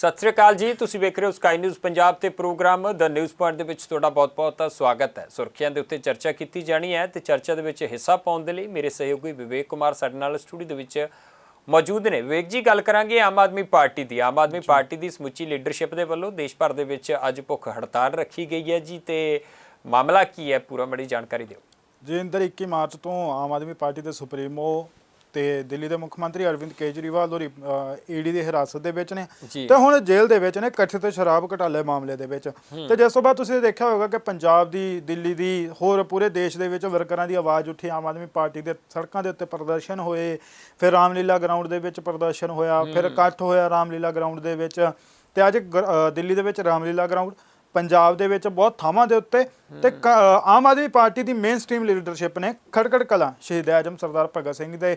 ਸਤਿ ਸ੍ਰੀ ਅਕਾਲ ਜੀ ਤੁਸੀਂ ਵੇਖ ਰਹੇ ਹੋ ਸਕਾਈ ਨਿਊਜ਼ ਪੰਜਾਬ ਤੇ ਪ੍ਰੋਗਰਾਮ ਦ ਨਿਊਜ਼ ਪੁਆਇੰਟ ਦੇ ਵਿੱਚ ਤੁਹਾਡਾ ਬਹੁਤ-ਬਹੁਤ ਸਵਾਗਤ ਹੈ। ਸੁਰਖੀਆਂ ਦੇ ਉੱਤੇ ਚਰਚਾ ਕੀਤੀ ਜਾਣੀ ਹੈ ਤੇ ਚਰਚਾ ਦੇ ਵਿੱਚ ਹਿੱਸਾ ਪਾਉਣ ਦੇ ਲਈ ਮੇਰੇ ਸਹਿਯੋਗੀ ਵਿਵੇਕ ਕੁਮਾਰ ਸਾਡੇ ਨਾਲ ਸਟੂਡੀਓ ਦੇ ਵਿੱਚ ਮੌਜੂਦ ਨੇ। ਵਿਵੇਕ ਜੀ ਗੱਲ ਕਰਾਂਗੇ ਆਮ ਆਦਮੀ ਪਾਰਟੀ ਦੀ। ਆਮ ਆਦਮੀ ਪਾਰਟੀ ਦੀ ਸਮੁੱਚੀ ਲੀਡਰਸ਼ਿਪ ਦੇ ਵੱਲੋਂ ਦੇਸ਼ ਭਰ ਦੇ ਵਿੱਚ ਅੱਜ ਭੁੱਖ ਹੜਤਾਲ ਰੱਖੀ ਗਈ ਹੈ ਜੀ ਤੇ ਮਾਮਲਾ ਕੀ ਹੈ? ਪੂਰਾ ਬੜੀ ਜਾਣਕਾਰੀ ਦਿਓ। ਜੀ ਇੰਦਰ 21 ਮਾਰਚ ਤੋਂ ਆਮ ਆਦਮੀ ਪਾਰਟੀ ਦੇ ਸੁਪਰੀਮੋ ਤੇ ਦਿੱਲੀ ਦੇ ਮੁੱਖ ਮੰਤਰੀ ਅਰਵਿੰਦ ਕੇਜਰੀਵਾਲ ਹੋਰੀ ਈਡੀ ਦੀ ਹਿਰਾਸਤ ਦੇ ਵਿੱਚ ਨੇ। ਤੇ ਹੁਣ ਜੇਲ੍ਹ ਦੇ ਵਿੱਚ ਨੇ ਕਥਿਤ ਸ਼ਰਾਬ ਘਟਾਲੇ ਮਾਮਲੇ ਦੇ ਵਿੱਚ। ਤੇ ਜਿਸ ਤੋਂ ਬਾਅਦ ਤੁਸੀਂ ਦੇਖਿਆ ਹੋਵੇਗਾ ਕਿ ਪੰਜਾਬ ਦੀ ਦਿੱਲੀ ਦੀ ਹੋਰ ਪੂਰੇ ਦੇਸ਼ ਦੇ ਵਿੱਚ ਵਰਕਰਾਂ ਦੀ ਆਵਾਜ਼ ਉੱਠੀ। ਆਮ ਆਦਮੀ ਪਾਰਟੀ ਦੇ ਸੜਕਾਂ ਦੇ ਉੱਤੇ ਪ੍ਰਦਰਸ਼ਨ ਹੋਏ ਫਿਰ ਰਾਮਲੀਲਾ ਗਰਾਊਂਡ ਦੇ ਵਿੱਚ ਪ੍ਰਦਰਸ਼ਨ ਹੋਇਆ ਫਿਰ ਇਕੱਠ ਹੋਇਆ ਰਾਮਲੀਲਾ ਗਰਾਊਂਡ ਦੇ ਵਿੱਚ। ਤੇ ਅੱਜ ਦਿੱਲੀ ਦੇ ਵਿੱਚ ਰਾਮਲੀਲਾ ਗਰਾਊਂਡ। ਪੰਜਾਬ ਦੇ ਵਿੱਚ ਬਹੁਤ ਥਾਵਾਂ ਦੇ ਉੱਤੇ ਤੇ ਆਮ ਆਦਮੀ ਪਾਰਟੀ ਦੀ ਮੇਨ ਸਟ੍ਰੀਮ ਲੀਡਰਸ਼ਿਪ ਨੇ ਖੜਕੜ ਕਲਾਂ ਸ਼ਹੀਦ ਆਜਮ ਸਰਦਾਰ ਭਗਤ ਸਿੰਘ ਦੇ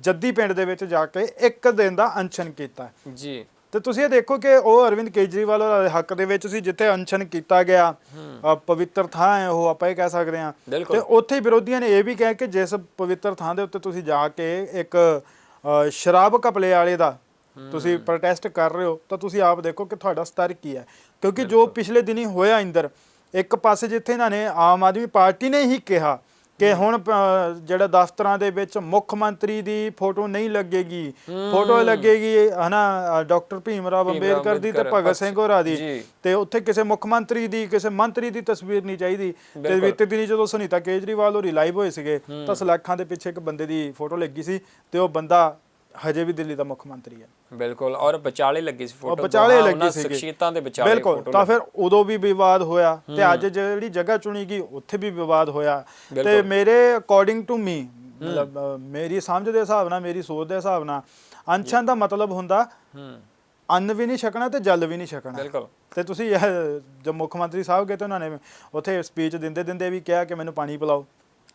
ਜੱਦੀ ਪਿੰਡ ਦੇ ਵਿੱਚ ਜਾ ਕੇ ਇੱਕ ਦਿਨ ਦਾ ਅਨਸ਼ਨ ਕੀਤਾ। ਜੀ। ਤੇ ਤੁਸੀਂ ਇਹ ਦੇਖੋ ਕਿ ਉਹ ਅਰਵਿੰਦ ਕੇਜਰੀਵਾਲ ਦੇ ਹੱਕ ਦੇ ਵਿੱਚ ਸੀ ਜਿੱਥੇ ਅਨਸ਼ਨ ਕੀਤਾ ਗਿਆ। ਪਵਿੱਤਰ ਥਾਂ ਹੈ ਉਹ ਆਪਾਂ ਇਹ ਕਹਿ ਸਕਦੇ ਹਾਂ। ਤੇ ਉੱਥੇ ਵਿਰੋਧੀਆਂ ਨੇ ਇਹ ਵੀ ਕਿਹਾ ਕਿ ਜਿਸ ਪਵਿੱਤਰ ਥਾਂ ਦੇ ਉੱਤੇ ਤੁਸੀਂ ਜਾ ਕੇ ਇੱਕ ਸ਼ਰਾਬ ਕਪਲੇ ਵਾਲੇ ਦਾ ਤੁਸੀਂ ਪ੍ਰੋਟੈਸਟ ਕਰ ਰਹੇ ਹੋ ਤਾਂ ਤੁਸੀਂ ਆਪ ਦੇਖੋ ਕਿ ਤੁਹਾਡਾ ਸਤਰ ਕੀ ਹੈ। ਕਿਉਂਕਿ ਜੋ ਪਿਛਲੇ ਦਿਨੀ ਹੋਇਆ ਇੰਦਰ ਇੱਕ ਪਾਸੇ ਜਿੱਥੇ ਇਹਨਾਂ ਨੇ ਆਮ ਆਦਮੀ ਪਾਰਟੀ ਨੇ ਹੀ ਕਿਹਾ ਕਿ ਹੁਣ ਜਿਹੜਾ ਦਫ਼ਤਰਾਂ ਦੇ ਵਿੱਚ ਮੁੱਖ ਮੰਤਰੀ ਦੀ ਫੋਟੋ ਨਹੀਂ ਲੱਗੇਗੀ ਫੋਟੋ ਲੱਗੇਗੀ ਹਨਾ ਡਾਕਟਰ ਭੀਮ ਰਾਵ ਅੰਬੇਦਕਰ ਦੀ ਤੇ ਭਗਤ ਸਿੰਘ ਹੋਰਾਂ ਦੀ। ਤੇ ਉੱਥੇ ਕਿਸੇ ਮੁੱਖ ਮੰਤਰੀ ਦੀ ਕਿਸੇ ਮੰਤਰੀ ਦੀ ਤਸਵੀਰ ਨਹੀਂ ਚਾਹੀਦੀ। ਤੇ। ਬੀਤੇ ਦਿਨੀ ਜਦੋਂ ਸੁਨੀਤਾ ਕੇਜਰੀਵਾਲ ਹੋਰੀ ਲਾਈਵ ਹੋਏ ਸੀਗੇ ਤਾਂ ਸਲਾਖਾਂ ਦੇ ਪਿੱਛੇ ਇੱਕ ਬੰਦੇ ਦੀ ਫੋਟੋ ਲੱਗੀ ਸੀ ਤੇ ਉਹ ਬੰਦਾ ਹਜੇ ਵੀ ਦਿੱਲੀ ਦਾ ਮੁੱਖ ਮੰਤਰੀ ਹੈ। ਬਿਲਕੁਲ ਔਰ ਵਿਚਾਲੇ ਲੱਗੀ ਸੀ ਫੋਟੋ ਵਿਚਾਲੇ ਲੱਗੀ ਸੀ ਸ਼ਖਸੀਅਤਾਂ ਦੇ ਵਿਚਾਲੇ ਬਿਲਕੁਲ ਤਾਂ ਫਿਰ ਉਦੋਂ ਵੀ ਵਿਵਾਦ ਹੋਇਆ ਤੇ ਅੱਜ ਜਿਹੜੀ ਜਗ੍ਹਾ ਚੁਣੀ ਗਈ ਉੱਥੇ ਵੀ ਵਿਵਾਦ ਹੋਇਆ। ਤੇ। ਮੇਰੇ ਅਕੋਰਡਿੰਗ ਟੂ ਮੀ ਮਤਲਬ ਮੇਰੀ ਸਮਝ ਦੇ ਹਿਸਾਬ ਨਾਲ ਮੇਰੀ ਸੋਚ ਦੇ ਹਿਸਾਬ ਨਾਲ ਅਨਸ਼ਨ ਦਾ ਮਤਲਬ ਹੁੰਦਾ ਅੰਨ ਵੀ ਨਹੀਂ ਛਕਣਾ ਤੇ ਜਲ ਵੀ ਨਹੀਂ ਛਕਣਾ। ਬਿਲਕੁਲ। ਤੇ ਤੁਸੀਂ ਜਦ ਮੁੱਖ ਮੰਤਰੀ ਸਾਹਿਬ ਗਏ ਤੇ ਉਹਨਾਂ ਨੇ ਉੱਥੇ ਸਪੀਚ ਦਿੰਦੇ ਦਿੰਦੇ ਵੀ ਕਿਹਾ ਕਿ ਮੈਨੂੰ ਪਾਣੀ ਪਿਲਾਓ।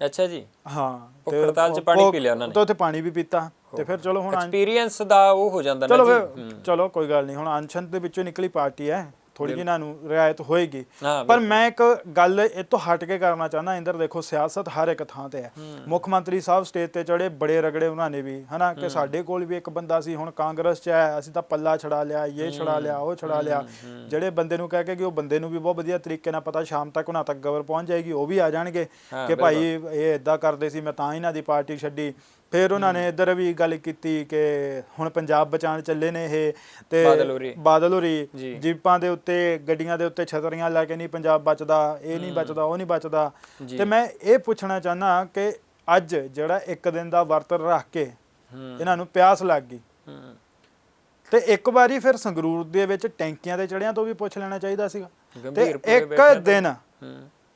ਅੱਛਾ ਜੀ। ਹਾਂ ਭੁੱਖ ਹੜਤਾਲ 'ਚ ਪਾਣੀ ਪੀ ਲਿਆ ਉਹਨਾਂ ਨੇ। ਤਾਂ ਉੱਥੇ ਪਾਣੀ ਵੀ ਪੀਤਾ ਤੇ ਫਿਰ ਚਲੋ ਹੁਣ ਐਕਸਪੀਰੀਅੰਸ ਦਾ ਉਹ ਹੋ ਜਾਂਦਾ ਨਾ ਚਲੋ ਜੀ। ਫਿਰ ਚਲੋ ਕੋਈ ਗੱਲ ਨਹੀਂ ਹੁਣ ਅਨਸ਼ਨ ਦੇ ਵਿੱਚੋਂ ਨਿਕਲੀ ਪਾਰਟੀ ਹੈ। ਥੋੜੀ ਜਿਹੀ ਨੂੰ ਰਿਆਇਤ ਹੋਏਗੀ। ਪਰ ਮੈਂ ਇੱਕ ਗੱਲ ਇਹ ਤੋਂ ਹਟ ਕੇ ਕਰਨਾ ਚਾਹੁੰਦਾ ਇੰਦਰ ਦੇਖੋ ਸਿਆਸਤ ਹਰ ਇੱਕ ਥਾਂ ਤੇ ਹੈ। ਮੁੱਖ ਮੰਤਰੀ ਸਾਹਿਬ ਸਟੇਜ ਤੇ ਚੜੇ ਬੜੇ ਰਗੜੇ ਉਹਨਾਂ ਨੇ ਵੀ ਹਨਾ? ਕਿ ਸਾਡੇ ਕੋਲ ਵੀ ਇੱਕ ਬੰਦਾ ਸੀ ਹੁਣ ਕਾਂਗਰਸ ਚ ਹੈ ਅਸੀਂ ਤਾਂ ਪੱਲਾ ਛੜਾ ਲਿਆ ਇਹ ਛੜਾ ਲਿਆ ਉਹ ਛੜਾ ਲਿਆ। ਜਿਹੜੇ ਬੰਦੇ ਨੂੰ ਕਹਿ ਕੇ ਕਿ ਉਹ ਬੰਦੇ ਨੂੰ ਵੀ ਬਹੁਤ ਵਧੀਆ ਤਰੀਕੇ ਨਾਲ ਪਤਾ ਸ਼ਾਮ ਤੱਕ ਉਹਨਾਂ ਤੱਕ ਖਬਰ ਪਹੁੰਚ ਜਾਏਗੀ ਉਹ ਵੀ ਆ ਜਾਣਗੇ ਕਿ ਭਾਈ ਇਹ ਇਦਾਂ ਕਰਦੇ ਸੀ ਮੈਂ ਤਾਂ ਇਹਨਾਂ ਦੀ ਪਾਰਟੀ ਛੱਡੀ। ਫਿਰ ਉਹਨਾਂ ਨੇ ਇੱਧਰ ਵੀ ਗੱਲ ਕੀਤੀ ਕਿ ਹੁਣ ਪੰਜਾਬ ਬਚਾਉਣ ਚੱਲੇ ਨੇ ਇਹ ਤੇ ਬਾਦਲ ਹੋਰੀ। ਬਾਦਲ ਹੋਰੀ ਜੀ। ਜੀਪਾਂ ਦੇ ਉੱਤੇ ਗੱਡੀਆਂ ਦੇ ਉੱਤੇ ਛਤਰੀਆਂ ਲਾ ਕੇ ਨਹੀਂ ਪੰਜਾਬ ਬਚਦਾ ਇਹ ਨਹੀਂ ਬਚਦਾ ਉਹ ਨਹੀਂ ਬਚਦਾ। ਤੇ ਮੈਂ ਇਹ ਪੁੱਛਣਾ ਚਾਹਨਾ ਕਿ ਅੱਜ ਜਿਹੜਾ ਇੱਕ ਦਿਨ ਦਾ ਵਰਤ ਰੱਖ ਕੇ ਇਹਨਾਂ ਨੂੰ ਪਿਆਸ ਲੱਗ ਗਈ। ਤੇ ਇੱਕ ਵਾਰੀ ਫਿਰ ਸੰਗਰੂਰ ਦੇ ਵਿੱਚ ਟੈਂਕੀਆਂ ਤੇ ਚੜਿਆਂ ਤੋਂ ਵੀ ਪੁੱਛ ਲੈਣਾ ਚਾਹੀਦਾ ਸੀਗਾ। ਤੇ ਇੱਕ ਦਿਨ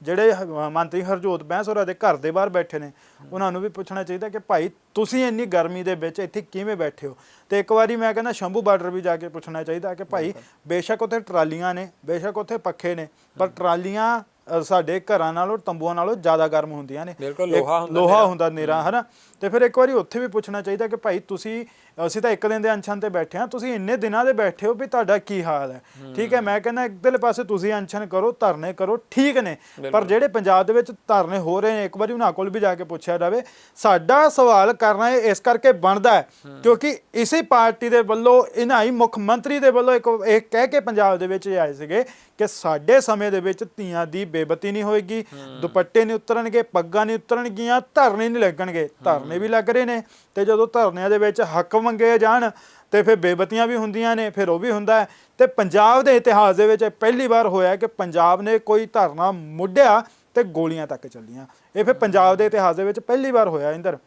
ਜਿਹੜੇ ਹ- ਮੰਤਰੀ ਹਰਜੋਤ ਬੈਂਸ ਹੋਰਾਂ ਦੇ ਘਰ ਦੇ ਬਾਹਰ ਬੈਠੇ ਨੇ ਉਹਨਾਂ ਨੂੰ ਵੀ ਪੁੱਛਣਾ ਚਾਹੀਦਾ ਕਿ ਭਾਈ ਤੁਸੀਂ ਇੰਨੀ ਗਰਮੀ ਦੇ ਵਿੱਚ ਇੱਥੇ ਕਿਵੇਂ ਬੈਠੇ ਹੋ? ਤੇ ਇੱਕ ਵਾਰੀ ਮੈਂ ਕਹਿੰਦਾ ਸ਼ੰਭੂ ਬਾਰਡਰ ਵੀ ਜਾ ਕੇ ਪੁੱਛਣਾ ਚਾਹੀਦਾ ਕਿ ਭਾਈ ਬੇਸ਼ੱਕ ਉੱਥੇ ਟਰਾਲੀਆਂ ਨੇ ਬੇਸ਼ੱਕ ਉੱਥੇ ਪੱਖੇ ਨੇ ਪਰ ਟਰਾਲੀਆਂ ਸਾਡੇ ਘਰਾਂ ਨਾਲੋਂ ਤੰਬੂਆਂ ਨਾਲੋਂ ਜ਼ਿਆਦਾ ਗਰਮ ਹੁੰਦੀਆਂ ਨੇ। ਬਿਲਕੁਲ, ਲੋਹਾ ਹੁੰਦਾ ਲੋਹਾ ਹੁੰਦਾ ਨੇਰਾ ਹਨਾ? ਤੇ ਫਿਰ ਇੱਕ ਵਾਰੀ ਉੱਥੇ ਵੀ ਪੁੱਛਣਾ ਚਾਹੀਦਾ ਕਿ ਭਾਈ ਤੁਸੀਂ ਅਸੀਂ ਤਾਂ ਇੱਕ ਦਿਨ ਦੇ ਅਨਸ਼ਨ ਤੇ ਬੈਠੇ ਆ ਤੁਸੀਂ ਇੰਨੇ ਦਿਨਾਂ ਦੇ ਬੈਠੇ ਹੋ ਵੀ ਤੁਹਾਡਾ ਕੀ ਹਾਲ ਹੈ? ਠੀਕ ਹੈ ਮੈਂ ਕਹਿੰਦਾ ਇੱਧਰਲੇ ਪਾਸੇ ਤੁਸੀਂ ਅਨਸ਼ਨ ਕਰੋ ਧਰਨੇ ਕਰੋ ਠੀਕ ਨੇ। ਪਰ ਜਿਹੜੇ ਪੰਜਾਬ ਦੇ ਵਿੱਚ ਧਰਨੇ ਹੋ ਰਹੇ ਨੇ ਇੱਕ ਵਾਰੀ ਉਹਨਾਂ ਕੋਲ ਵੀ ਜਾ ਕੇ ਪੁੱਛਿਆ ਜਾਵੇ ਸਾਡਾ ਸਵਾਲ ਕਰਨਾ ਇਸ ਕਰਕੇ ਬਣਦਾ ਹੈ ਕਿਉਂਕਿ ਇਸੇ ਪਾਰਟੀ ਦੇ ਵੱਲੋਂ ਇਹਨਾਂ ਹੀ ਮੁੱਖ ਮੰਤਰੀ ਦੇ ਵੱਲੋਂ ਇੱਕ ਇਹ ਕਹਿ ਕੇ ਪੰਜਾਬ ਦੇ ਵਿੱਚ ਆਏ ਸੀਗੇ ਕਿ ਸਾਡੇ ਸਮੇਂ ਦੇ ਵਿੱਚ ਧੀਆਂ ਦੀ ਬੇਬਤੀ ਨਹੀਂ ਹੋਏਗੀ ਦੁਪੱਟੇ ਨਹੀਂ ਉਤਰਨਗੇ ਪੱਗਾਂ ਨਹੀਂ ਉਤਰਨਗੀਆਂ ਧਰਨੇ ਨਹੀਂ ਲੱਗਣਗੇ। ਧਰਨੇ ਵੀ ਲੱਗ ਰਹੇ ਨੇ ਤੇ ਜਦੋਂ ਧਰਨਿਆਂ ਦੇ ਵਿੱਚ ਹੱਕ ਮੰਗੇ ਜਾਣ ਤੇ ਫਿਰ ਬੇਬਤੀਆਂ ਵੀ ਹੁੰਦੀਆਂ ਨੇ ਫਿਰ ਉਹ ਵੀ ਹੁੰਦਾ ਤੇ ਪੰਜਾਬ ਦੇ ਇਤਿਹਾਸ ਦੇ ਵਿੱਚ ਪਹਿਲੀ ਵਾਰ ਹੋਇਆ ਕਿ ਪੰਜਾਬ ਨੇ ਕੋਈ ਧਰਨਾ ਮੁੱਢਿਆ ਤੇ ਗੋਲੀਆਂ ਤੱਕ ਚੱਲੀਆਂ। ਇਹ ਫਿਰ ਪੰਜਾਬ ਦੇ ਇਤਿਹਾਸ ਦੇ ਵਿੱਚ ਪਹਿਲੀ ਵਾਰ ਹੋਇਆ ਇੰਦਰ।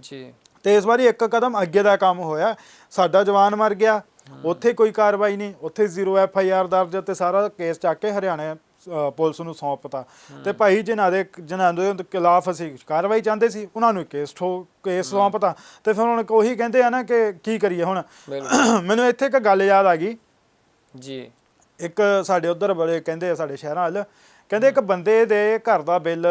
ਜੀ। ਤੇ ਇਸ ਵਾਰੀ ਇੱਕ ਕਦਮ ਅੱਗੇ ਦਾ ਕੰਮ ਹੋਇਆ। ਸਾਡਾ ਜਵਾਨ ਮਰ ਗਿਆ ਉੱਥੇ ਕੋਈ ਕਾਰਵਾਈ ਨਹੀਂ ਉੱਥੇ ਜ਼ੀਰੋ ਐਫ ਆਈ ਆਰ ਦਰਜ ਤੇ ਸਾਰਾ ਕੇਸ ਚੱਕ ਕੇ ਹਰਿਆਣਾ ਅ, ਪੁਲਿਸ ਨੂੰ ਸੌਂਪਤਾ। ਤੇ ਭਾਈ ਜਿਨ੍ਹਾਂ ਦੇ ਜਿਨ੍ਹਾਂ ਦੇ ਖਿਲਾਫ ਅਸੀਂ ਕਾਰਵਾਈ ਚਾਹੁੰਦੇ ਸੀ ਉਹਨਾਂ ਨੂੰ ਕੇਸ ਠੋ ਕੇਸ ਸੌਂਪਤਾ। ਤੇ ਫਿਰ ਹੁਣ ਉਹੀ ਕਹਿੰਦੇ ਆ ਨਾ ਕਿ ਕੀ ਕਰੀਏ ਹੁਣ। ਮੈਨੂੰ ਇੱਥੇ ਇੱਕ ਗੱਲ ਯਾਦ ਆ ਗਈ। ਜੀ। ਇੱਕ ਸਾਡੇ ਉਧਰ ਬੜੇ ਕਹਿੰਦੇ ਆ ਸਾਡੇ ਸ਼ਹਿਰਾਂ ਵੱਲ ਕਹਿੰਦੇ ਇੱਕ ਬੰਦੇ ਦੇ ਘਰ ਦਾ ਬਿੱਲ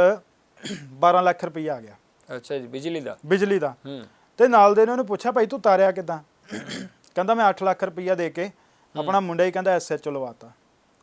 12 ਲੱਖ ਰੁਪਈਆ ਆ ਗਿਆ। ਅੱਛਾ ਜੀ ਬਿਜਲੀ ਦਾ? ਬਿਜਲੀ ਦਾ। ਹੂੰ। ਤੇ ਨਾਲ ਦੇ ਨੇ ਉਹਨੂੰ ਪੁੱਛਿਆ ਭਾਈ ਤੂੰ ਤਾਰਿਆ ਕਿਦਾਂ? ਕਹਿੰਦਾ ਮੈਂ 8 ਲੱਖ ਰੁਪਈਆ ਦੇ ਕੇ ਆਪਣਾ ਮੁੰਡਾ ਹੀ ਕਹਿੰਦਾ ਐਸਐਚ ਲਵਾਤਾ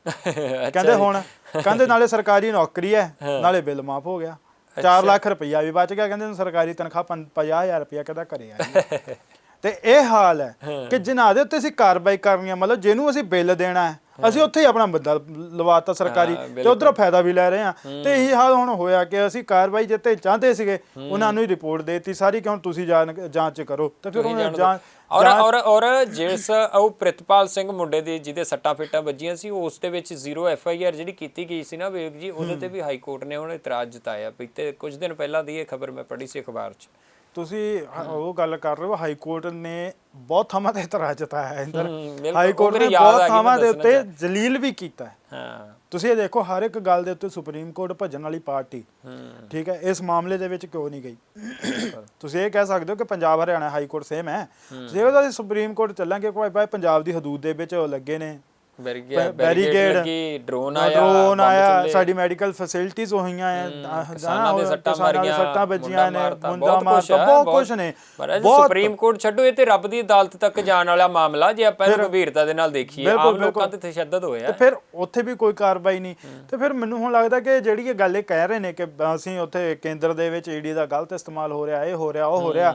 ਕਹਿੰਦੇ ਹੁਣ ਕਹਿੰਦੇ ਨਾਲੇ ਸਰਕਾਰੀ ਨੌਕਰੀ ਹੈ। ਨਾਲੇ ਬਿੱਲ ਮਾਫ ਹੋ ਗਿਆ। 4 ਲੱਖ ਰੁਪਈਆ ਵੀ ਬਚ ਗਿਆ ਕਹਿੰਦੇ ਨੂੰ ਸਰਕਾਰੀ ਤਨਖਾਹ 50000 ਰੁਪਈਆ ਕਹਿੰਦਾ ਘਰੇ ਆ ਗਈ। ਤੇ ਇਹ ਹਾਲ ਹੈ। ਕਿ ਜਿਨ੍ਹਾਂ ਦੇ ਉੱਤੇ ਅਸੀਂ ਕਾਰਵਾਈ ਕਰਨੀ ਹੈ ਮਤਲਬ ਜਿਹਨੂੰ ਅਸੀਂ ਬਿੱਲ ਦੇਣਾ ਹੈ ਅਸੀਂ ਉੱਥੇ ਹੀ ਆਪਣਾ ਮੁੱਦਾ ਲਵਾਤਾ ਸਰਕਾਰੀ ਤੇ ਉਧਰੋਂ ਫਾਇਦਾ ਵੀ ਲੈ ਰਹੇ ਆ ਤੇ ਇਹੀ ਹਾਲ ਹੁਣ ਹੋਇਆ ਕਿ ਅਸੀਂ ਕਾਰਵਾਈ ਜਿੱਤੇ ਚਾਹਦੇ ਸੀਗੇ ਉਹਨਾਂ ਨੂੰ ਹੀ ਰਿਪੋਰਟ ਦੇਤੀ। ਸਾਰੀ ਕਿ ਹੁਣ ਤੁਸੀਂ ਜਾਂਚ ਕਰੋ। ਤੇ ਫਿਰ ਉਹਨਾਂ ਜਾਂਚ ਔਰ ਔਰ ਔਰ ਜਿਸ ਉਹ ਪ੍ਰਿਤਪਾਲ ਸਿੰਘ ਮੁੰਡੇ ਦੀ ਜਿਹਦੇ ਸੱਟਾਂ ਫੇਟਾਂ ਵੱਜੀਆਂ ਸੀ ਉਸ ਦੇ ਵਿੱਚ ਜ਼ੀਰੋ ਐਫ ਆਈ ਆਰ ਜਿਹੜੀ ਕੀਤੀ ਗਈ ਸੀ ਨਾ ਵੇਗ ਜੀ ਉਹਦੇ ਤੇ ਵੀ ਹਾਈ ਕੋਰਟ ਨੇ ਹੁਣ ਇਤਰਾਜ਼ ਜਤਾਇਆ ਬੀਤੇ ਕੁਝ ਦਿਨ ਪਹਿਲਾਂ ਦੀ ਇਹ ਖਬਰ ਮੈਂ ਪੜ੍ਹੀ ਸੀ ਅਖਬਾਰ 'ਚ। ਤੁਸੀਂ ਹ- ਉਹ ਗੱਲ ਕਰ ਰਹੇ ਹੋ ਹਾਈ ਕੋਰਟ ਨੇ ਬਹੁਤ ਥਾਵਾਂ ਤੇ ਇਤਰਾਜ਼ ਜਤਾਇਆ ਹੈ ਇੰਦਰ। ਹੂੰ, ਬਿਲਕੁਲ, ਹਾਈ ਉਹ ਕੋਰਟ ਨੇ ਯਾਦ ਆ ਬਹੁਤ ਗਈ, ਥਾਵਾਂ ਮੈਂ ਦੇ ਦੱਸਣਾ ਉੱਤੇ ਜਲੀਲ ਵੀ ਕੀਤਾ ਹੈ। ਹਾਂ। ਤੁਸੀਂ ਇਹ ਦੇਖੋ ਹਰ ਇੱਕ ਗੱਲ ਦੇ ਉੱਤੇ ਸੁਪਰੀਮ ਕੋਰਟ ਭੱਜਣ ਵਾਲੀ ਪਾਰਟੀ। ਹੂੰ। ਠੀਕ ਹੈ ਇਸ ਮਾਮਲੇ ਦੇ ਵਿੱਚ ਕਿਉਂ ਨਹੀਂ ਗਈ? ਤੁਸੀਂ ਇਹ ਕਹਿ ਸਕਦੇ ਹੋ ਕਿ Punjab Haryana high court same ਹੈ। ਜੇ ਉਹਦਾ ਸੁਪਰੀਮ ਕੋਰਟ ਚੱਲਾਂਗੇ ਕੋਈ ਭਾਈ ਪੰਜਾਬ ਦੀ ਹਦੂਦ ਦੇ ਵਿੱਚ ਉਹ ਲੱਗੇ ਨੇ। ਬੈਰੀਗੇਡ ਲੱਗੀ ਡਰੋਨ ਆਇਆ ਡਰੋਨ ਆਇਆ। ਸਾਡੀ ਮੈਡੀਕਲ ਫੈਸਿਲਿਟੀਆਂ ਹੋਈਆਂ ਆ ਕਿਸਾਨਾਂ ਦੇ ਸੱਟਾਂ ਮਾਰੀਆਂ ਸੱਟਾਂ ਵੱਜੀਆਂ ਨੇ ਮੁੰਡਾ ਮਾਰਤਾ ਬਹੁਤ ਕੁਝ ਨੇ ਬਹੁਤ- ਸੁਪਰੀਮ ਕੋਰਟ ਛੱਡੋ ਇਹ ਤੇ ਰੱਬ ਦੀ ਅਦਾਲਤ ਤੱਕ ਜਾਣ ਵਾਲਾ ਮਾਮਲਾ ਜੇ ਆਪਾਂ ਇਹਨੂੰ ਗੰਭੀਰਤਾ ਦੇ ਨਾਲ ਦੇਖੀਏ ਆਮ ਲੋਕਾਂ। ਤੇ ਤਸ਼ੱਦਦ ਹੋਇਆ। ਤੇ ਫਿਰ ਉੱਥੇ ਵੀ ਕੋਈ ਕਾਰਵਾਈ ਨਹੀਂ। ਤੇ ਫਿਰ ਮੈਨੂੰ ਹੁਣ ਲੱਗਦਾ ਕਿ ਜਿਹੜੀ ਇਹ ਗੱਲ ਇਹ ਕਹਿ ਰਹੇ ਨੇ ਕਿ ਅਸੀਂ ਉੱਥੇ ਕੇਂਦਰ ਦੇ ਵਿੱਚ ਈਡੀ ਦਾ ਗਲਤ ਇਸਤੇਮਾਲ ਹੋ ਰਿਹਾ ਇਹ ਹੋ ਰਿਹਾ ਉਹ ਹੋ ਰਿਹਾ।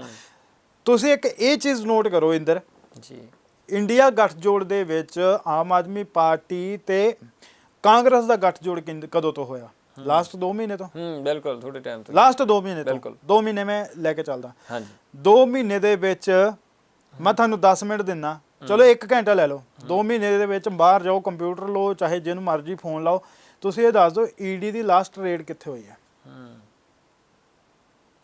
ਤੁਸੀਂ ਇੱਕ ਇਹ ਚੀਜ਼ ਨੋਟ ਕਰੋ ਇੰਦਰ। ਜੀ। ਇੰਡੀਆ ਗੱਠਜੋੜ ਦੇ ਵਿੱਚ ਆਮ ਆਦਮੀ ਪਾਰਟੀ ਤੇ ਕਾਂਗਰਸ ਦਾ ਗੱਠਜੋੜ ਕਿੰਨ- ਕਦੋਂ ਤੋਂ ਹੋਇਆ? ਲਾਸਟ 2 ਮਹੀਨੇ ਤੋਂ? ਹੂੰ ਬਿਲਕੁਲ ਥੋੜੇ ਟਾਈਮ ਤੋਂ। ਲਾਸਟ 2 ਮਹੀਨੇ ਤੋਂ। ਬਿਲਕੁਲ। 2 ਮਹੀਨੇ ਮੈਂ ਲੈ ਕੇ ਚੱਲਦਾ। ਹਾਂਜੀ। 2 ਮਹੀਨੇ ਦੇ ਵਿੱਚ ਮੈਂ ਤੁਹਾਨੂੰ 10 ਮਿੰਟ ਦਿੰਨਾ। ਚਲੋ 1 ਘੰਟਾ ਲੈ ਲਓ। 2 ਮਹੀਨੇ ਦੇ ਵਿੱਚ ਬਾਹਰ ਜਾਓ ਕੰਪਿਊਟਰ ਲਓ ਚਾਹੇ ਜਿਹਨੂੰ ਮਰਜ਼ੀ ਫੋਨ ਲਾਓ। ਤੁਸੀਂ ਇਹ ਦੱਸ ਦਿਓ ਈਡੀ ਦੀ ਲਾਸਟ ਰੇਡ ਕਿੱਥੇ ਹੋਈ ਹੈ?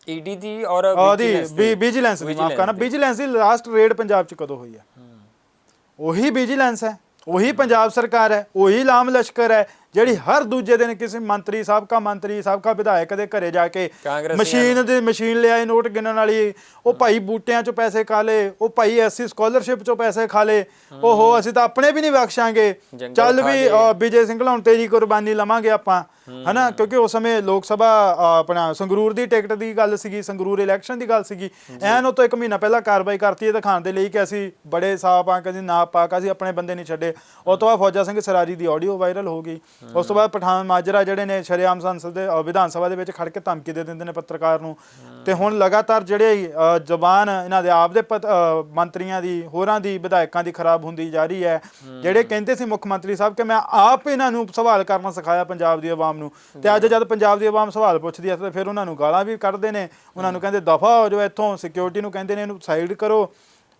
ਈਡੀ ਦੀ ਔਰ ਉਹਦੀ vigilance ਦੀ। ਵਿਜੀਲੈਂਸ ਦੀ ਮਾਫ ਕਰਨਾ। ਵਿਜੀਲੈਂਸ ਦੀ। ਲਾਸਟ ਰੇਡ ਪੰਜਾਬ 'ਚ ਕਦੋਂ ਹੋਈ ਹੈ? ਉਹੀ ਵਿਜੀਲੈਂਸ ਹੈ ਉਹੀ ਪੰਜਾਬ ਸਰਕਾਰ ਹੈ ਉਹੀ ਲਾਮ ਲਸ਼ਕਰ ਹੈ ਜਿਹੜੀ ਹਰ ਦੂਜੇ ਦਿਨ ਕਿਸੇ ਮੰਤਰੀ ਸਾਬਕਾ ਮੰਤਰੀ ਸਾਬਕਾ ਵਿਧਾਇਕ ਦੇ ਘਰੇ ਜਾ ਕੇ ਮਸ਼ੀਨ ਦੀ ਮਸ਼ੀਨ ਲਿਆਏ ਨੋਟ ਗਿਣਨ ਵਾਲੀ ਉਹ ਭਾਈ ਬੂਟਿਆਂ 'ਚੋਂ ਪੈਸੇ ਖਾ ਲੇ ਉਹ ਭਾਈ ਐਸਸੀ ਸਕਾਲਰਸ਼ਿਪ 'ਚੋਂ ਪੈਸੇ ਖਾ ਲੇ ਓਹੋ ਅਸੀਂ ਤਾਂ ਆਪਣੇ ਵੀ ਨਹੀਂ ਬਖਸ਼ਾਂਗੇ। ਚੱਲ ਵੀ ਵਿਜੇ ਸਿੰਘਲਾ ਹੁਣ ਤੇਰੀ ਕੁਰਬਾਨੀ ਲਵਾਂਗੇ ਆਪਾਂ। ਹਨਾ? ਕਿਉਂਕਿ ਉਸ ਸਮੇਂ ਲੋਕ ਸਭਾ ਆਪਣਾ ਸੰਗਰੂਰ ਦੀ ਟਿਕਟ ਦੀ ਗੱਲ ਸੀਗੀ ਸੰਗਰੂਰ ਇਲੈਕਸ਼ਨ ਦੀ ਗੱਲ ਸੀਗੀ। ਐਨ ਉਹ ਤੋਂ ਇੱਕ ਮਹੀਨਾ ਪਹਿਲਾਂ ਕਾਰਵਾਈ ਕਰਤੀ ਇਹ ਦਿਖਾਉਣ ਦੇ ਲਈ ਕਿ ਅਸੀਂ ਬੜੇ ਸਾਫ਼ ਆ ਕਿ ਅਸੀਂ ਨਾ ਪਾਕ ਅਸੀਂ ਆਪਣੇ ਬੰਦੇ ਨਹੀਂ ਛੱਡੇ। ਉਸ ਤੋਂ ਬਾਅਦ ਫੌਜਾ ਸਿੰਘ ਸਰਾਰੀ ਦੀ ਆਡੀਓ ਵਾਇਰਲ ਹੋ ਗਈ। ਉਸ ਤੋਂ ਬਾਅਦ ਪਠਾਨ ਮਾਜਰਾ ਜਿਹੜੇ ਨੇ ਸ਼ਰੇਆਮ ਸੰਸਦ ਦੇ ਵਿਧਾਨ ਸਭਾ ਦੇ ਵਿੱਚ ਖੜ ਕੇ ਧਮਕੀ ਦੇ ਦਿੰਦੇ ਨੇ ਪੱਤਰਕਾਰ ਨੂੰ। ਤੇ ਹੁਣ ਲਗਾਤਾਰ ਜਿਹੜੇ ਜ਼ਬਾਨ ਇਹਨਾਂ ਦੇ ਆਪ ਦੇ ਮੰਤਰੀਆਂ ਦੀ ਹੋਰਾਂ ਦੀ ਵਿਧਾਇਕਾਂ ਦੀ ਖਰਾਬ ਹੁੰਦੀ ਜਾ ਰਹੀ ਹੈ ਜਿਹੜੇ ਕਹਿੰਦੇ ਸੀ ਮੁੱਖ ਮੰਤਰੀ ਸਾਹਿਬ ਕਿ ਮੈਂ ਆਪ ਇਹਨਾਂ ਨੂੰ ਸਵਾਲ ਕਰਨਾ ਸਿਖਾਇਆ ਪੰਜਾਬ ਦੀ ਆਵਾਮ ਨੂੰ। ਤੇ ਅੱਜ ਜਦ ਪੰਜਾਬ ਦੀ ਆਵਾਮ ਸਵਾਲ ਪੁੱਛਦੀ ਹੈ ਤੇ ਫਿਰ ਉਹਨਾਂ ਨੂੰ ਗਾਲਾਂ ਵੀ ਕੱਢਦੇ ਨੇ ਉਹਨਾਂ ਨੂੰ ਕਹਿੰਦੇ ਦਫਾ ਹੋ ਜਾਓ ਇੱਥੋਂ ਸਿਕਿਉਰਿਟੀ ਨੂੰ ਕਹਿੰਦੇ ਨੇ ਇਹਨੂੰ ਸਾਈਡ ਕਰੋ।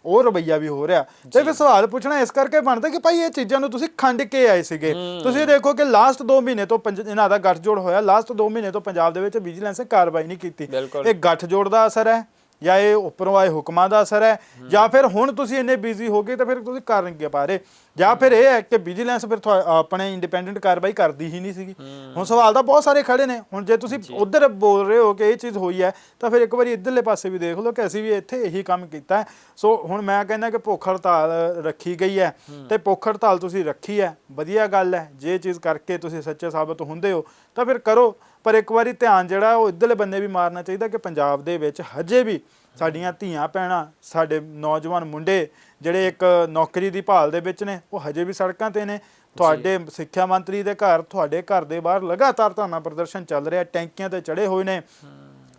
ਉਹ ਰਵਈਆ ਵੀ ਹੋ ਰਿਹਾ। ਤੇ ਫਿਰ ਸਵਾਲ ਪੁੱਛਣਾ ਇਸ ਕਰਕੇ ਬਣਦਾ ਕਿ ਭਾਈ ਇਹ ਚੀਜ਼ਾਂ ਨੂੰ ਤੁਸੀਂ ਖੰਡ ਕੇ ਆਏ ਸੀਗੇ। ਤੁਸੀਂ ਦੇਖੋ ਕਿ ਲਾਸਟ 2 ਮਹੀਨੇ ਤੋਂ ਪੰਜ- ਇਹਨਾਂ ਦਾ ਗੱਠਜੋੜ ਹੋਇਆ। ਲਾਸਟ 2 ਮਹੀਨੇ ਤੋਂ ਪੰਜਾਬ ਦੇ ਵਿੱਚ ਵਿਜੀਲੈਂਸ ਨੇ ਕਾਰਵਾਈ ਨਹੀਂ ਕੀਤੀ। ਇਹ ਗੱਠਜੋੜ ਦਾ ਅਸਰ ਹੈ। ਜਾਂ ਇਹ ਉੱਪਰੋਂ ਆਏ ਹੁਕਮਾਂ ਦਾ ਅਸਰ ਹੈ ਜਾਂ ਫਿਰ ਹੁਣ ਤੁਸੀਂ ਇੰਨੇ ਬਿਜ਼ੀ ਹੋ ਗਏ ਤਾਂ ਫਿਰ ਤੁਸੀਂ ਕਰ ਨਹੀਂ ਪਾ ਰਹੇ। ਜਾਂ ਫਿਰ ਇਹ ਹੈ ਕਿ ਵਿਜੀਲੈਂਸ ਫਿਰ ਆਪਣੇ ਇੰਡੀਪੈਂਡੈਂਟ ਕਾਰਵਾਈ ਕਰਦੀ ਹੀ ਨਹੀਂ ਸੀਗੀ। ਹੁਣ ਸਵਾਲ ਤਾਂ ਬਹੁਤ ਸਾਰੇ ਖੜੇ ਨੇ। ਹੁਣ ਜੇ ਤੁਸੀਂ ਉਧਰ ਬੋਲ ਰਹੇ ਹੋ ਕਿ ਇਹ ਚੀਜ਼ ਹੋਈ ਹੈ ਤਾਂ ਫਿਰ ਇੱਕ ਵਾਰੀ ਇੱਧਰਲੇ ਪਾਸੇ ਵੀ ਦੇਖ ਲਓ ਕਿ ਅਸੀਂ ਵੀ ਇੱਥੇ ਇਹੀ ਕੰਮ ਕੀਤਾ ਹੈ। ਸੋ ਹੁਣ ਮੈਂ ਕਹਿੰਦਾ ਕਿ ਭੁੱਖ ਹੜਤਾਲ ਰੱਖੀ ਗਈ ਹੈ ਤੇ ਭੁੱਖ ਹੜਤਾਲ ਤੁਸੀਂ ਰੱਖੀ ਹੈ। ਵਧੀਆ ਗੱਲ ਹੈ। ਜੇ ਚੀਜ਼ ਕਰਕੇ ਤੁਸੀਂ ਸੱਚੇ ਸਾਬਤ ਹੁੰਦੇ ਹੋ ਤਾਂ ਫਿਰ ਕਰੋ। ਪਰ ਇੱਕ ਵਾਰੀ ਧਿਆਨ ਜਿਹੜਾ ਉਹ ਇੱਧਰਲੇ ਬੰਨੇ ਵੀ ਮਾਰਨਾ ਚਾਹੀਦਾ ਕਿ ਪੰਜਾਬ ਦੇ ਵਿੱਚ ਹਜੇ ਵੀ ਸਾਡੀਆਂ ਧੀਆਂ ਭੈਣਾਂ ਸਾਡੇ ਨੌਜਵਾਨ ਮੁੰਡੇ ਜਿਹੜੇ ਇੱਕ ਨੌਕਰੀ ਦੀ ਭਾਲ ਦੇ ਵਿੱਚ ਨੇ ਉਹ ਹਜੇ ਵੀ ਸੜਕਾਂ ਤੇ ਨੇ। ਤੁਹਾਡੇ ਸਿੱਖਿਆ ਮੰਤਰੀ ਦੇ ਘਰ ਤੁਹਾਡੇ ਘਰ ਦੇ ਬਾਹਰ ਲਗਾਤਾਰ ਧਰਨਾ ਪ੍ਰਦਰਸ਼ਨ ਚੱਲ ਰਿਹਾ ਟੈਂਕੀਆਂ ਤੇ ਚੜੇ ਹੋਏ ਨੇ।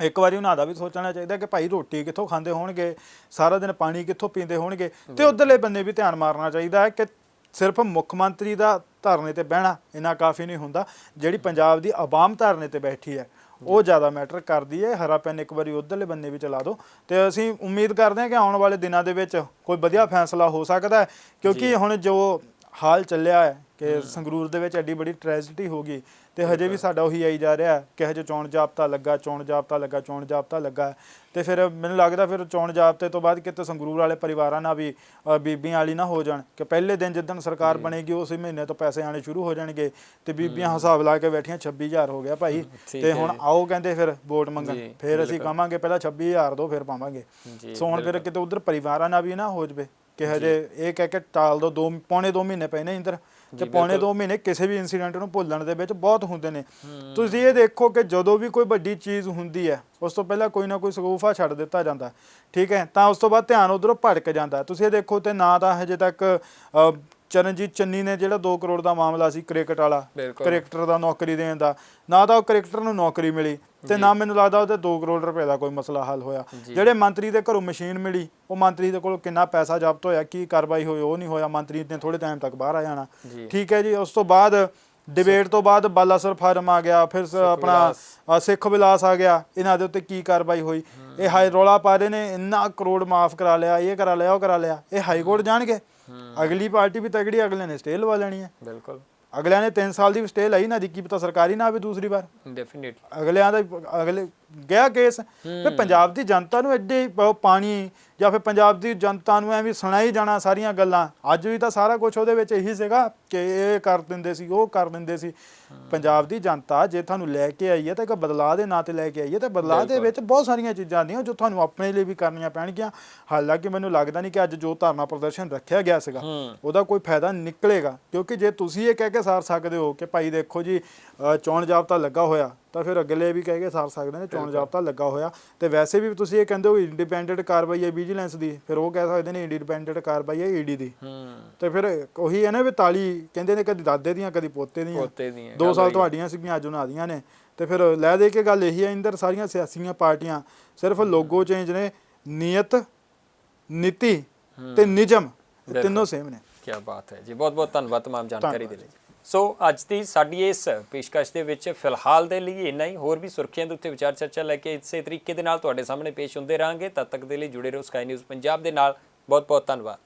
ਇੱਕ ਵਾਰੀ ਉਹਨਾਂ ਦਾ ਵੀ ਸੋਚਣਾ ਚਾਹੀਦਾ ਕਿ ਭਾਈ ਰੋਟੀ ਕਿੱਥੋਂ ਖਾਂਦੇ ਹੋਣਗੇ ਸਾਰਾ ਦਿਨ ਪਾਣੀ ਕਿੱਥੋਂ ਪੀਂਦੇ ਹੋਣਗੇ। ਤੇ ਉਧਰਲੇ ਬੰਨੇ ਵੀ ਧਿਆਨ ਮਾਰਨਾ ਚਾਹੀਦਾ ਹੈ ਕਿ ਸਿਰਫ ਮੁੱਖ ਮੰਤਰੀ ਦਾ ਧਰਨੇ ਤੇ ਬਹਿਣਾ ਇੰਨਾ ਕਾਫੀ ਨਹੀਂ ਹੁੰਦਾ। ਜਿਹੜੀ ਪੰਜਾਬ ਦੀ ਆਵਾਮ ਧਰਨੇ ਤੇ ਬੈਠੀ ਹੈ ਉਹ ਜ਼ਿਆਦਾ ਮੈਟਰ ਕਰਦੀ ਹੈ। ਹਰਾ ਪੈਨ ਇੱਕ ਵਾਰੀ ਉਧਰਲੇ ਬੰਨੇ ਵੀ ਚਲਾ ਦਿਓ ਤੇ ਅਸੀਂ ਉਮੀਦ ਕਰਦੇ ਹਾਂ ਕਿ ਆਉਣ ਵਾਲੇ ਦਿਨਾਂ ਦੇ ਵਿੱਚ ਕੋਈ ਵਧੀਆ ਫੈਸਲਾ ਹੋ ਸਕਦਾ ਹੈ। ਕਿਉਂਕਿ ਹੁਣ ਜੋ ਹਾਲ ਚੱਲਿਆ ਹੈ ਕਿ ਸੰਗਰੂਰ ਦੇ ਵਿੱਚ ਐਡੀ ਬੜੀ ਟ੍ਰੈਜਡੀ ਹੋ ਗਈ ਤੇ ਹਜੇ ਵੀ ਸਾਡਾ ਉਹੀ ਆਈ ਜਾ ਰਿਹਾ ਕਿ ਹਜੇ ਚੋਣ ਜਾਬਤਾ ਲੱਗਾ ਚੋਣ ਜਾਬਤਾ ਲੱਗਾ ਚੋਣ ਜਾਬਤਾ ਲੱਗਾ ਤੇ ਫਿਰ ਮੈਨੂੰ ਲੱਗਦਾ ਫਿਰ ਚੋਣ ਜਾਬਤੇ ਤੋਂ ਬਾਅਦ ਕਿਤੇ ਸੰਗਰੂਰ ਵਾਲੇ ਪਰਿਵਾਰਾਂ ਨਾਲ ਵੀ ਬੀਬੀਆਂ ਵਾਲੀ ਨਾ ਹੋ ਜਾਣ ਕਿ ਪਹਿਲੇ ਦਿਨ ਜਿੱਦਣ ਸਰਕਾਰ ਬਣੇਗੀ ਉਸੇ ਮਹੀਨੇ ਤੋਂ ਪੈਸੇ ਆਣੇ ਸ਼ੁਰੂ ਹੋ ਜਾਣਗੇ ਤੇ ਬੀਬੀਆਂ ਹਿਸਾਬ ਲਾ ਕੇ ਬੈਠੀਆਂ 26000 ਹੋ ਗਿਆ ਭਾਈ। ਤੇ ਹੁਣ। ਆਓ ਕਹਿੰਦੇ ਫਿਰ ਵੋਟ ਮੰਗਣ। ਫਿਰ ਅਸੀਂ ਕਵਾਂਗੇ ਪਹਿਲਾਂ 26000 ਦੋ ਫਿਰ ਪਾਵਾਂਗੇ। ਸੋ ਹੁਣ ਫਿਰ ਕਿਤੇ ਉਧਰ ਪਰਿਵਾਰਾਂ ਨਾਲ ਵੀ ਨਾ ਹੋ ਜਵੇ ਕਿ ਹਜੇ ਇਹ ਕਹਿ ਕੇ ਟਾਲ ਦੋ ਦੋ ਪੌਣੇ 2 ਮਹੀਨੇ ਪਏ ਨੇ ਇੰਦਰ। ਤੇ ਪੌਣੇ 2 ਮਹੀਨੇ ਕਿਸੇ ਵੀ ਇਨਸੀਡੈਂਟ ਨੂੰ ਭੁੱਲਣ ਦੇ ਵਿੱਚ ਬਹੁਤ ਹੁੰਦੇ ਨੇ। ਤੁਸੀਂ ਇਹ ਦੇਖੋ ਕਿ ਜਦੋਂ ਵੀ ਕੋਈ ਵੱਡੀ ਚੀਜ਼ ਹੁੰਦੀ ਹੈ ਉਸ ਤੋਂ ਪਹਿਲਾਂ ਕੋਈ ਨਾ ਕੋਈ ਸਗੂਫਾ ਛੱਡ ਦਿੱਤਾ ਜਾਂਦਾ। ਠੀਕ ਹੈ ਤਾਂ ਉਸ ਤੋਂ ਬਾਅਦ ਧਿਆਨ ਉਧਰੋਂ ਭਟਕ ਜਾਂਦਾ। ਤੁਸੀਂ ਇਹ ਦੇਖੋ ਤੇ ਨਾ ਤਾਂ ਹਜੇ ਤੱਕ ਚਰਨਜੀਤ ਚੰਨੀ ਨੇ ਜਿਹੜਾ 2 ਕਰੋੜ ਦਾ ਮਾਮਲਾ ਸੀ ਕ੍ਰਿਕਟ ਵਾਲਾ ਬਿਲਕੁਲ। ਕ੍ਰਿਕਟਰ ਦਾ ਨੌਕਰੀ ਦੇਣ ਦਾ ਨਾ ਤਾਂ ਉਹ ਕ੍ਰਿਕਟਰ ਨੂੰ ਨੌਕਰੀ ਮਿਲੀ ਤੇ ਨਾ ਮੈਨੂੰ ਲੱਗਦਾ ਉਹਦੇ 2 ਕਰੋੜ ਰੁਪਏ ਦਾ ਕੋਈ ਮਸਲਾ ਹੱਲ ਹੋਇਆ ਜਿਹੜੇ ਮੰਤਰੀ ਦੇ ਘਰੋਂ ਮਸ਼ੀਨ ਮਿਲੀ ਉਹ ਮੰਤਰੀ ਦੇ ਕੋਲ ਕਿੰਨਾ ਪੈਸਾ ਜ਼ਬਤ ਹੋਇਆ ਕੀ ਕਾਰਵਾਈ ਹੋਈ ਉਹ ਨਹੀਂ ਹੋਇਆ ਮੰਤਰੀ ਨੇ ਥੋੜੇ ਟਾਈਮ ਤੱਕ ਬਾਹਰ ਆ ਜਾਣਾ ਜੀ। ਠੀਕ ਹੈ ਜੀ ਉਸ ਤੋਂ ਬਾਅਦ ਡਿਬੇਟ ਤੋਂ ਬਾਅਦ ਬਾਲਾਸਰ ਫਾਰਮ ਆ ਗਿਆ ਫਿਰ ਸ- ਆਪਣਾ ਸਿੱਖ ਵਿਲਾਸ ਆ ਗਿਆ। ਇਹਨਾਂ ਦੇ ਉੱਤੇ ਕੀ ਕਾਰਵਾਈ ਹੋਈ? ਇਹ ਹਾਈ ਰੌਲਾ ਪਾ ਰਹੇ ਨੇ ਇੰਨਾ ਕਰੋੜ ਮਾਫ ਕਰਾ ਲਿਆ ਇਹ ਕਰਾ ਲਿਆ ਉਹ ਕਰਾ ਲਿਆ। ਇਹ ਹਾਈ ਕੋਰਟ ਜਾਣਗੇ। ਅਗਲੀ ਪਾਰਟੀ ਵੀ ਤਗੜੀ ਅਗਲੇ ਨੇ ਸਟੇ ਲਵਾ ਲੈਣੀ ਹੈ। ਬਿਲਕੁਲ। ਅਗਲਿਆਂ ਨੇ 3 ਸਾਲ ਦੀ ਸਟੇ ਲਈ ਨਾ ਦੀ ਕੀ ਪਤਾ ਸਰਕਾਰੀ ਨਾ ਆਵੇ ਦੂਸਰੀ ਵਾਰ। ਡੈਫੀਨਿਟਲੀ ਅਗਲਿਆਂ ਦਾ ਅਗਲੇ ਗਿਆ ਕੇਸ ਵੀ ਪੰਜਾਬ ਦੀ ਜਨਤਾ ਨੂੰ ਐਡੇ ਪਾਣੀ ਜਾਂ ਫਿਰ ਪੰਜਾਬ ਦੀ ਜਨਤਾ ਨੂੰ ਐਵੇਂ ਸੁਣਾਈ ਜਾਣਾ ਸਾਰੀਆਂ ਗੱਲਾਂ। ਅੱਜ ਵੀ ਤਾਂ ਸਾਰਾ ਕੁਝ ਉਹਦੇ ਵਿੱਚ ਇਹੀ ਸੀਗਾ ਕਿ ਇਹ ਕਰ ਦਿੰਦੇ ਸੀ ਉਹ ਕਰ ਦਿੰਦੇ ਸੀ। ਪੰਜਾਬ ਦੀ ਜਨਤਾ ਜੇ ਤੁਹਾਨੂੰ ਲੈ ਕੇ ਆਈ ਹੈ ਤਾਂ ਇੱਕ ਬਦਲਾਅ ਦੇ ਨਾਂ ਤੇ ਲੈ ਕੇ ਆਈ ਹੈ ਤਾਂ ਬਦਲਾਅ ਦੇ ਵਿੱਚ ਬਹੁਤ ਸਾਰੀਆਂ ਚੀਜ਼ਾਂ ਆਉਂਦੀਆਂ ਜੋ ਤੁਹਾਨੂੰ ਆਪਣੇ ਲਈ ਵੀ ਕਰਨੀਆਂ ਪੈਣਗੀਆਂ। ਹਾਲਾਂਕਿ ਮੈਨੂੰ ਲੱਗਦਾ ਨਹੀਂ ਕਿ ਅੱਜ ਜੋ ਧਰਨਾ ਪ੍ਰਦਰਸ਼ਨ ਰੱਖਿਆ ਗਿਆ ਸੀਗਾ ਉਹਦਾ ਕੋਈ ਫਾਇਦਾ ਨਿਕਲੇਗਾ। ਕਿਉਂਕਿ ਜੇ ਤੁਸੀਂ ਇਹ ਕਹਿ ਕੇ ਸਾਰ ਸਕਦੇ ਹੋ ਕਿ ਭਾਈ ਦੇਖੋ ਜੀ ਚੋਣ ਜਾਬਤਾ ਲੱਗਾ ਹੋਇਆ ਤਾਂ ਫਿਰ ਅਗਲੇ ਵੀ ਕਹਿ ਕੇ ਸਾਰ ਸਕਦੇ ਨੇ ਚੋਣ ਜਾਬਤਾ ਲੱਗਾ ਹੋਇਆ। ਤੇ ਵੈਸੇ ਵੀ ਤੁਸੀਂ ਇਹ ਕਹਿੰਦੇ ਹੋ ਇੰਡੀਪੈਂਡੈਂਟ ਕਾਰਵਾਈ ਹੈ ਵਿਜੀਲੈਂਸ ਦੀ ਫਿਰ ਉਹ ਕਹਿ ਸਕਦੇ ਨੇ ਇੰਡੀਪੈਂਡੈਂਟ ਕਾਰਵਾਈ ਹੈ ਈਡੀ ਦੀ। ਹੂੰ। ਤੇ ਫਿਰ ਉਹੀ ਹੈ ਨਾ ਵੀ ਤਾਲੀ ਕਹਿੰਦੇ ਨੇ ਕਦੀ ਦਾਦੇ ਦੀਆਂ ਕਦੀ ਪੋਤੇ ਦੀਆਂ। ਪੋਤੇ ਦੀਆਂ ਦੋ ਸਾਲ ਤੁਹਾਡੀਆਂ ਸੀਗੀਆਂ ਅੱਜ ਉਹਨਾਂ ਦੀਆਂ ਨੇ। ਤੇ ਫਿਰ ਲੈ ਦੇ ਕੇ ਗੱਲ ਇਹੀ ਹੈ ਇੰਦਰ ਸਾਰੀਆਂ ਸਿਆਸੀਆਂ ਪਾਰਟੀਆਂ ਸਿਰਫ ਲੋਗੋ ਚੇਂਜ ਨੇ ਨੀਅਤ ਨੀਤੀ ਤੇ ਨਿਜਮ ਇਹ ਤਿੰਨੋਂ ਸੇਮ ਨੇ। ਕੀ ਬਾਤ ਹੈ ਜੀ ਬਹੁਤ ਬਹੁਤ ਧੰਨਵਾਦ ਤਮਾਮ ਜਾਣਕਾਰੀ ਦੇ ਲਈ। ਸੋ ਅੱਜ ਦੀ ਸਾਡੀ ਇਸ ਪੇਸ਼ਕਸ਼ ਦੇ ਵਿੱਚ ਫਿਲਹਾਲ ਦੇ ਲਈ ਇੰਨਾ ਹੀ। ਹੋਰ ਵੀ ਸੁਰਖੀਆਂ ਦੇ ਉੱਤੇ ਵਿਚਾਰ ਚਰਚਾ ਲੈ ਕੇ ਇਸੇ ਤਰੀਕੇ ਦੇ ਨਾਲ ਤੁਹਾਡੇ ਸਾਹਮਣੇ ਪੇਸ਼ ਹੁੰਦੇ ਰਾਂਗੇ ਤਦ ਤੱਕ ਦੇ ਲਈ ਜੁੜੇ ਰਹੋ ਸਕਾਈ ਨਿਊਜ਼ ਪੰਜਾਬ ਦੇ ਨਾਲ। ਬਹੁਤ ਬਹੁਤ ਧੰਨਵਾਦ।